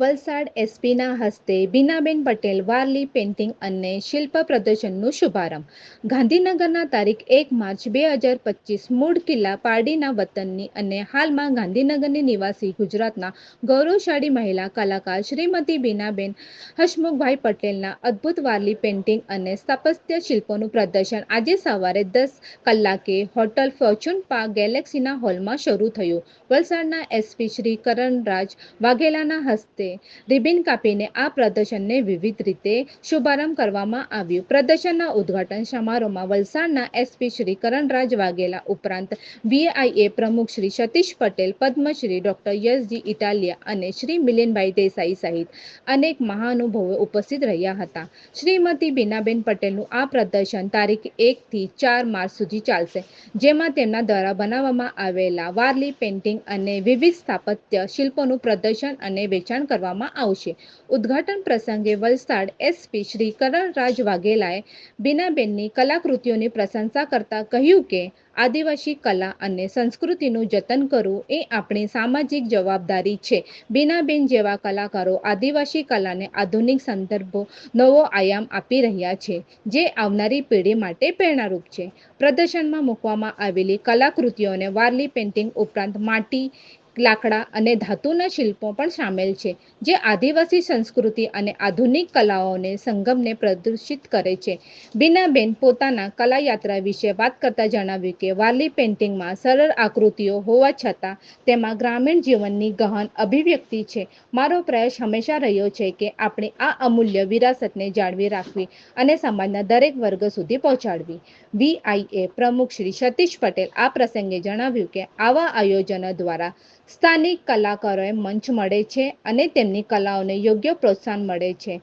વલસાડ એસપીના હસ્તે બીનાબેન પટેલ વારલી પેઇન્ટિંગ અને શિલ્પ પ્રદર્શનનું શુભારંભ. ગાંધીનગરના તારીખ એક માર્ચ બે હજાર પચીસ મૂળ કિલ્લા પારડીના વતનની અને હાલમાં ગાંધીનગરની નિવાસી ગુજરાતના ગૌરવશાળી મહિલા કલાકાર શ્રીમતી બીનાબેન હસમુખભાઈ પટેલના અદ્ભુત વારલી પેઇન્ટિંગ અને સ્થાપત્ય શિલ્પોનું પ્રદર્શન આજે સવારે દસ કલાકે હોટલ ફોર્ચ્યુન પાર્ક ગેલેક્સીના હોલમાં શરૂ થયું. વલસાડના એસપી શ્રી કરણરાજ વાઘેલાના હસ્તે રિબિન કાપીને આ પ્રદર્શનને વિવિધ રીતે શુભારંભ કરવામાં આવ્યું. પ્રદર્શનના ઉદ્ઘાટન સમારોહમાં વલસાડના એસપી શ્રી કરણરાજ વાઘેલા ઉપરાંત વીઆઈએ પ્રમુખ શ્રી સતીશ પટેલ, પદ્મશ્રી ડોક્ટર યશજી ઇટાલિયા અને શ્રી મિલિનભાઈ દેસાઈ સહિત અનેક મહાનુભાવો ઉપસ્થિત રહ્યા હતા. શ્રીમતી બીનાબેન પટેલનું આ પ્રદર્શન તારીખ એકથી ચાર માર્ચ સુધી ચાલશે, જેમાં તેમના દ્વારા બનાવવામાં આવેલા વારલી પેઇન્ટિંગ અને વિવિધ સ્થાપત્ય શિલ્પોનું પ્રદર્શન અને વેચાણ કરવામાં આવશે. ઉદ્ઘાટન પ્રસંગે વલસાડ એસપી શ્રી કરણરાજ વાઘેલાએ બીનાબેનની કલાકૃતિઓની પ્રશંસા કરતા કહ્યું કે, આદિવાસી કલા અને સંસ્કૃતિનું જતન કરવું એ આપણી સામાજિક જવાબદારી છે. બીનાબેન જેવા કલાકારો આદિવાસી કલાને આધુનિક સંદર્ભો, નવો આયામ આપી રહ્યા છે, જે આવનારી પેઢી માટે પ્રેરણારૂપ છે. પ્રદર્શનમાં મૂકવામાં આવેલી કલાકૃતિઓને વારલી પેઇન્ટિંગ ઉપરાંત માટી લાકડા અને ધાતુના શિલ્પો પણ સામેલ છે, જે આદિવાસી સંસ્કૃતિ અને આધુનિક કલાઓને, સંગમને પ્રદર્શિત કરે છે. બીનાબેન પોતાના કલાયાત્રા વિશે વાત કરતા જણાવ્યું કે, વાલી પેઇન્ટિંગમાં સરળ આકૃતિઓ હોવા છતાં તેમાં ગ્રામીણ જીવનની ગહન અભિવ્યક્તિ છે. મારો પ્રયાસ હંમેશા રહ્યો છે કે આપણે આ અમૂલ્ય વિરાસતને જાળવી રાખવી અને સમાજના દરેક વર્ગ સુધી પહોંચાડવી. વીઆઈએ પ્રમુખ શ્રી સતીશ પટેલ આ પ્રસંગે જણાવ્યું કે, આવા આયોજનો દ્વારા સ્થાનિક કલાકારોએ મંચ મળે છે અને તેમની કલાઓને યોગ્ય પ્રોત્સાહન મળે છે.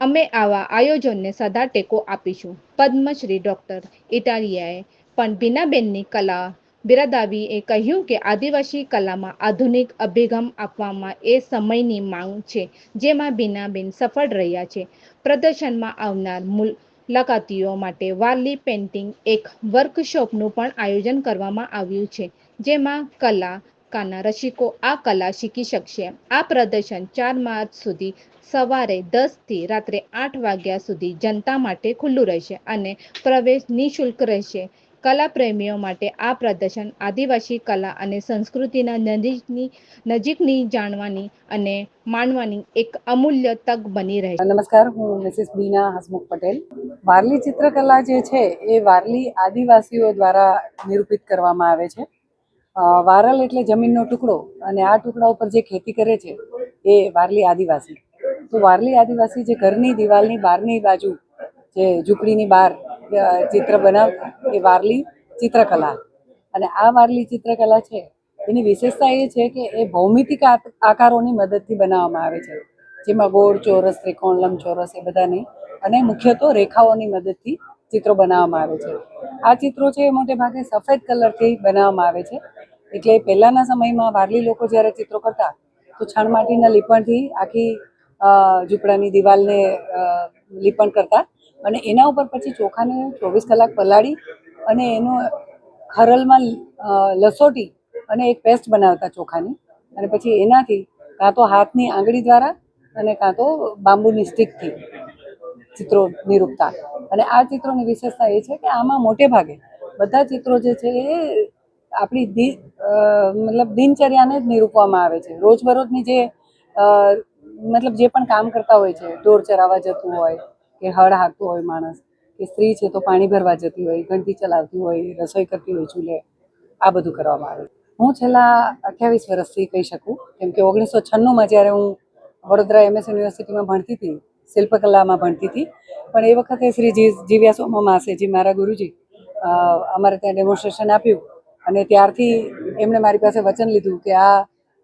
અમે આવા આયોજનને સદા ટેકો આપીશું. પદ્મશ્રી ડૉક્ટર ઇટાલિયાએ પણ બીનાબેનની કલા બિરાદાવીએ કહ્યું કે આદિવાસી કલામાં આધુનિક અભિગમ આપવામાં એ સમયની માંગ છે, જેમાં બીનાબેન સફળ રહ્યા છે. પ્રદર્શનમાં આવનાર મુલાકાતીઓ માટે વારલી પેઇન્ટિંગ એક વર્કશોપનું પણ આયોજન કરવામાં આવ્યું છે, જેમાં કલા કાના રસિકો આ કલા શીખી શકશે. આ પ્રદર્શન ચાર માર્ચ સુધી સવારે દસથી રાત્રે આઠ વાગ્યા સુધી જનતા માટે ખુલ્લું રહેશે અને પ્રવેશ નિઃશુલ્ક રહેશે. કલા પ્રેમીઓ માટે આ પ્રદર્શન આદિવાસી કલા અને સંસ્કૃતિના નજીકની નજીકની જાણવાની અને માણવાની એક અમૂલ્ય તક બની રહેશે. નમસ્કાર, હું મિસિસ બીના હસમુખ પટેલ. વારલી ચિત્રકલા જે છે, એ વારલી આદિવાસીઓ દ્વારા નિરૂપિત કરવામાં આવે છે. વારલ એટલે જમીનનો ટુકડો અને આ ટુકડા ઉપર જે ખેતી કરે છે, એ વારલી આદિવાસી. તો વારલી આદિવાસી જે ઘરની દિવાલની બહારની બાજુ જે ઝૂંપડીની બહાર ચિત્ર બનાવતા એ વારલી ચિત્રકલા. અને આ વારલી ચિત્રકલા છે, એની વિશેષતા એ છે કે એ ભૌમિતિક આકારોની મદદથી બનાવવામાં આવે છે. જેમાં ગોળ ચોરસ, ત્રિકોણ, લંબચોરસ એ બધાની અને મુખ્યત્વે રેખાઓની મદદથી ચિત્રો બનાવવામાં આવે છે. આ ચિત્રો છે એ મોટે ભાગે સફેદ કલરથી બનાવવામાં આવે છે. એટલે પહેલાંના સમયમાં વારલી લોકો જ્યારે ચિત્રો કરતા, તો છાણ માટીના લીપણથી આખી ઝૂંપડાની દિવાલને લીપણ કરતા અને એના ઉપર પછી ચોખાને ચોવીસ કલાક પલાળી અને એનો ખરલમાં લસોટી અને એક પેસ્ટ બનાવતા ચોખાની અને પછી એનાથી કાં તો હાથની આંગળી દ્વારા અને કાં તો બાંબુની સ્ટીકથી ચિત્રો નિરૂપતા. અને આ ચિત્રોની વિશેષતા એ છે કે આમાં મોટે ભાગે બધા ચિત્રો જે છે એ આપણી મતલબ દિનચર્યાને જ નિરૂપવામાં આવે છે. રોજબરોજની જે મતલબ જે પણ કામ કરતા હોય છે, ઢોર ચરાવવા જતું હોય, કે હળ હાંકતું હોય માણસ, કે સ્ત્રી છે તો પાણી ભરવા જતી હોય, ઘંટી ચલાવતી હોય, રસોઈ કરતી હોય, ચૂલે, આ બધું કરવામાં આવે હું છેલ્લા અઠ્યાવીસ વર્ષથી કહી શકું, કેમ કે ઓગણીસો છન્નુંમાં જ્યારે હું વડોદરા એમએસ યુનિવર્સિટીમાં ભણતી હતી, શિલ્પકલામાં ભણતી હતી, પણ એ વખતે શ્રી જી જીવ્યા સોમા માસેજી મારા ગુરુજી અમારે ત્યાં ડેમોન્સ્ટ્રેશન આપ્યું અને ત્યારથી એમણે મારી પાસે વચન લીધું કે આ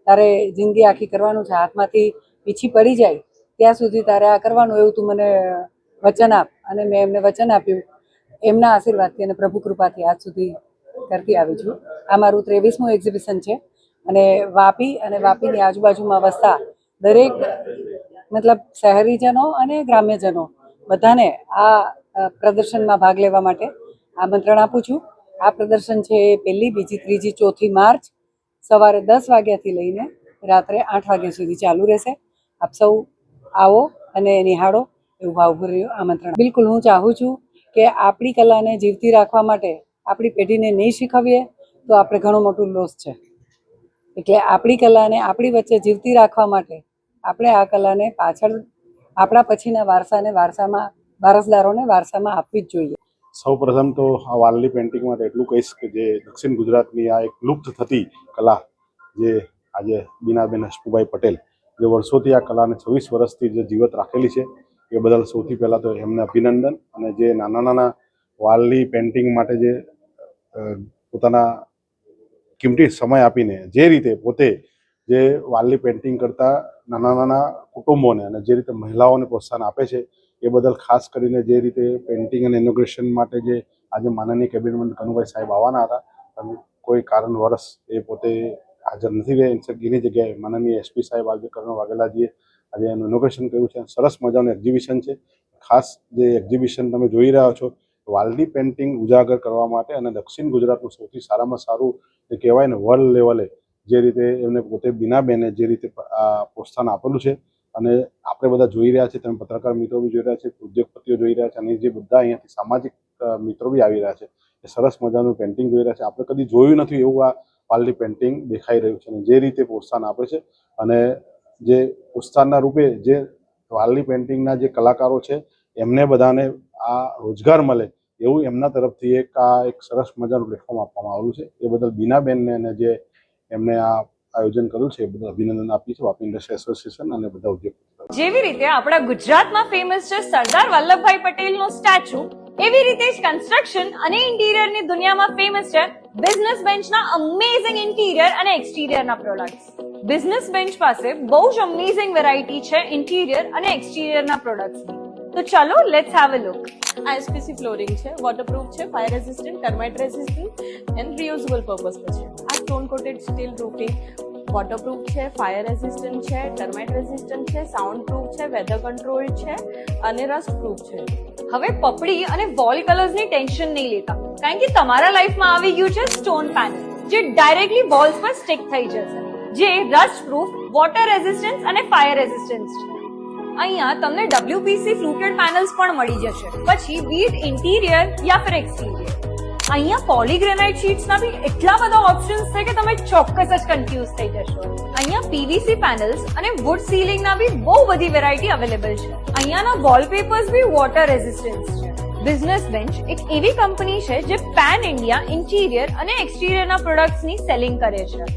તારે જિંદગી આખી કરવાનું છે, હાથમાંથી પીછી પડી જાય, ત્યાં સુધી તારે આ કરવાનું એવું તું મને વચન આપ. અને મેં એમને વચન આપ્યું. એમના આશીર્વાદથી અને પ્રભુ કૃપાથી આજ સુધી કરતી આવી છું. આ મારું ત્રેવીસમું એક્ઝિબિશન છે અને વાપી અને વાપીની આજુબાજુમાં વસતા દરેક મતલબ શહેરીજનો અને ગ્રામ્યજનો બધાને આ પ્રદર્શનમાં ભાગ લેવા માટે આમંત્રણ આપું છું. આ પ્રદર્શન છે એ પહેલી, બીજી, ત્રીજી, ચોથી માર્ચ સવારે દસ વાગ્યાથી લઈને રાત્રે આઠ વાગ્યા સુધી ચાલુ રહેશે. આપ સૌ આવો અને નિહાળો એવું ભાવભર્યું આમંત્રણ. બિલકુલ હું ચાહું છું કે આપણી કલાને જીવતી રાખવા માટે આપણી પેઢીને નહીં શીખવીએ તો આપણે ઘણું મોટું લોસ છે. એટલે આપણી કલાને આપણી વચ્ચે જીવતી રાખવા માટે આપણે આ કલાને પાછળ આપણા પછીના વારસાને વારસામાં, વારસદારોને વારસામાં આપવી જ જોઈએ. સૌ પ્રથમ તો આ વાલની પેઇન્ટિંગ માટે એટલું કહીશ કે જે દક્ષિણ ગુજરાતની આ એક લુપ્ત થતી કલા જે આજે બીનાબેન હસમુભાઈ પટેલ જે વર્ષોથી આ કલાને છવ્વીસ વર્ષથી જે જીવત રાખેલી છે, એ બદલ સૌથી પહેલાં તો એમને અભિનંદન અને જે નાના નાના વાલની પેઇન્ટિંગ માટે જે પોતાના કિંમતી સમય આપીને જે રીતે પોતે જે વાલની પેઇન્ટિંગ કરતા નાના નાના કુટુંબોને અને જે રીતે મહિલાઓને પ્રોત્સાહન આપે છે એ બદલ ખાસ કરીને જે રીતે પેઇન્ટિંગ અને ઇનોગ્રેશન માટે જે આજે માનનીય કેબિનેટ મંત્રી કનુભાઈ સાહેબ આવવાના હતા કોઈ કોઈ વર્ષ એ પોતે હાજર નથી રહ્યા. ઇન્ફેક્ટ એની જગ્યાએ માનનીય એસપી સાહેબ આજે કરણ વાઘેલાજીએ આજે એનું ઇનોગ્રેશન કર્યું છે. સરસ મજાનું એક્ઝિબિશન છે. ખાસ જે એક્ઝિબિશન તમે જોઈ રહ્યા છો વાલની પેઇન્ટિંગ ઉજાગર કરવા માટે અને દક્ષિણ ગુજરાતનું સૌથી સારામાં સારું જે કહેવાય ને વર્લ્ડ લેવલે જે રીતે એમને પોતે બીનાબેને જે રીતે આ પ્રોત્સાહન આપેલું છે અને આપણે બધા જોઈ રહ્યા છીએ, તમે પત્રકાર મિત્રો બી જોઈ રહ્યા છે ઉદ્યોગપતિઓ જોઈ રહ્યા છે, અને જે બધા અહીંયાથી સામાજિક મિત્રો બી આવી રહ્યા છે, એ સરસ મજાનું પેઇન્ટિંગ જોઈ રહ્યા છે. આપણે કદી જોયું નથી એવું આ વાલની પેઇન્ટિંગ દેખાઈ રહ્યું છે, અને જે રીતે પ્રોત્સાહન આપે છે, અને જે પ્રોત્સાહનના રૂપે જે વાલની પેઇન્ટિંગના જે કલાકારો છે, એમને બધાને આ રોજગાર મળે એવું એમના તરફથી એક આ એક સરસ મજાનું પ્લેટફોર્મ આપવામાં આવેલું છે. એ બદલ બીનાબેનને અને જે એમને આ આયોજન કર્યું છે. એ બધા અભિનંદન આપીએ છીએ વાપી ઇન્ડસ્ટ્રી એસોસિએશન અને બધા ઉદ્યોગ જેવી રીતે આપણા ગુજરાતમાં ફેમસ છે સરદાર વલ્લભભાઈ પટેલનો સ્ટેચ્યુ એવી રીતે જ કન્સ્ટ્રક્શન અને ઇન્ટિરિયરની દુનિયામાં ફેમસ છે બિઝનેસ બેન્ચના અમેઝિંગ ઇન્ટિરિયર અને એક્સટિરિયરના પ્રોડક્ટ્સ બિઝનેસ બેન્ચ પાસે બહુ જ અમેઝિંગ વેરાયટી છે ઇન્ટિરિયર અને એક્સટિરિયરના પ્રોડક્ટ્સ તો ચલો લેટ્સ હેવ અ લુક આ એસપીસી ફ્લોરિંગ છે વોટરપ્રૂફ છે fire resistant termite resistant and reusable purpose પર છે. Stone coated steel roofing waterproof છે ફાયર રેઝિસ્ટન્ટ છે ટર્માઇટ રેઝિસ્ટન્ટ છે સાઉન્ડ પ્રૂફ છે વેધર કંટ્રોલ છે, અને રસ્ટ પ્રૂફ છે. હવે પપડી અને વોલ કલર્સની ટેન્શન નહીં લેતા. કારણ કે તમારા લાઈફમાં આવી ગયું છે સ્ટોન પેનલ જે ડાયરેક્ટલી વોલ્સ પર સ્ટિક થઈ જશે. જે રસ્ટ પ્રૂફ વોટર રેઝિસ્ટન્સ અને ફાયર રેઝિસ્ટન્સ છે. અહીંયા તમને ડબ્લ્યુપીસી ફ્લુટેડ પેનલ્સ પણ મળી જશે. પછી બીટ ઇન્ટિરિયર યા ફિર એક્સટિરિયર અહીંયા પોલીગ્રેનાઇટ શીટ્સના બી એટલા બધા ઓપ્શન્સ છે કે તમે ચોક્કસ જ કન્ફ્યુઝ થઈ જશો. અહીંયા પીવીસી પેનલ્સ અને વુડ સીલિંગના બી બહુ બધી વેરાયટી અવેલેબલ છે. અહીંયાના વોલપેપર્સ બી વોટર રેઝિસ્ટન્સ છે. બિઝનેસ બેન્ચ એક એવી કંપની છે જે પેન ઇન્ડિયા ઇન્ટિરિયર અને એક્સટિરિયરના પ્રોડક્ટ્સની સેલિંગ કરે છે.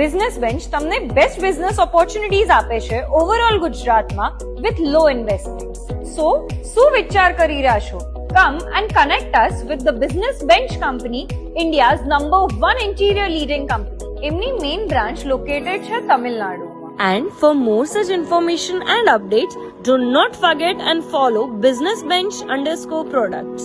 બિઝનેસ બેન્ચ તમને બેસ્ટ બિઝનેસ ઓપોર્ચ્યુનિટીઝ આપે છે ઓવરઓલ ગુજરાતમાં વિથ લો ઇન્વેસ્ટમેન્ટ સો શું વિચાર કરી રહ્યા છો? come and connect us with the Business Bench Company, India's number one interior leading company, Imni main branch located in Tamil Nadu. And for more such information and updates, do not forget and follow Business Bench underscore products.